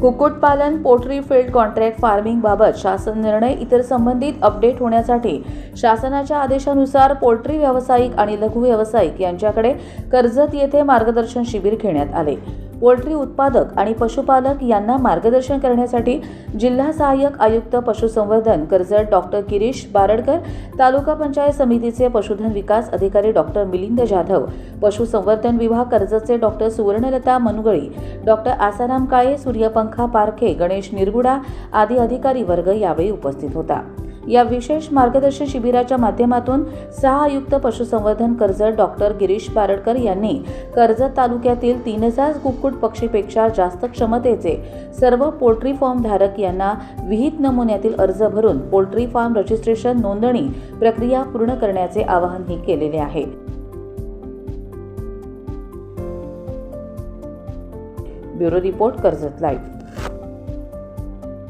कुक्कुटपालन poultry field contract फार्मिंगबाबत शासन निर्णय इतर संबंधित अपडेट होण्यासाठी शासनाच्या आदेशानुसार पोल्ट्री व्यावसायिक आणि लघु व्यावसायिक यांच्याकडे कर्जत येथे मार्गदर्शन शिबिर घेण्यात आले. पोल्ट्री उत्पादक आणि पशुपालक यांना मार्गदर्शन करण्यासाठी जिल्हा सहाय्यक आयुक्त पशुसंवर्धन कर्जत डॉक्टर गिरीश बारडकर तालुका पंचायत समितीचे पशुधन विकास अधिकारी डॉक्टर मिलिंद जाधव पशुसंवर्धन विभाग कर्जतचे डॉक्टर सुवर्णलता मनुगळी डॉक्टर आसाराम काळे सूर्यपंखा पारखे गणेश निरगुडा आदी अधिकारी वर्ग यावेळी उपस्थित होता. या विशेष मार्गदर्शन शिबिराच्या माध्यमातून सहा आयुक्त पशुसंवर्धन कर्जत डॉक्टर गिरीश बारडकर यांनी कर्जत तालुक्यातील तीन हजार कुक्कुट पक्षीपेक्षा जास्त क्षमतेचे सर्व पोल्ट्री फॉर्म धारक यांना विहित नमुन्यातील अर्ज भरून पोल्ट्री फार्म रजिस्ट्रेशन नोंदणी प्रक्रिया पूर्ण करण्याचे आवाहनही केलेले आहे. Bureau report Karjat live.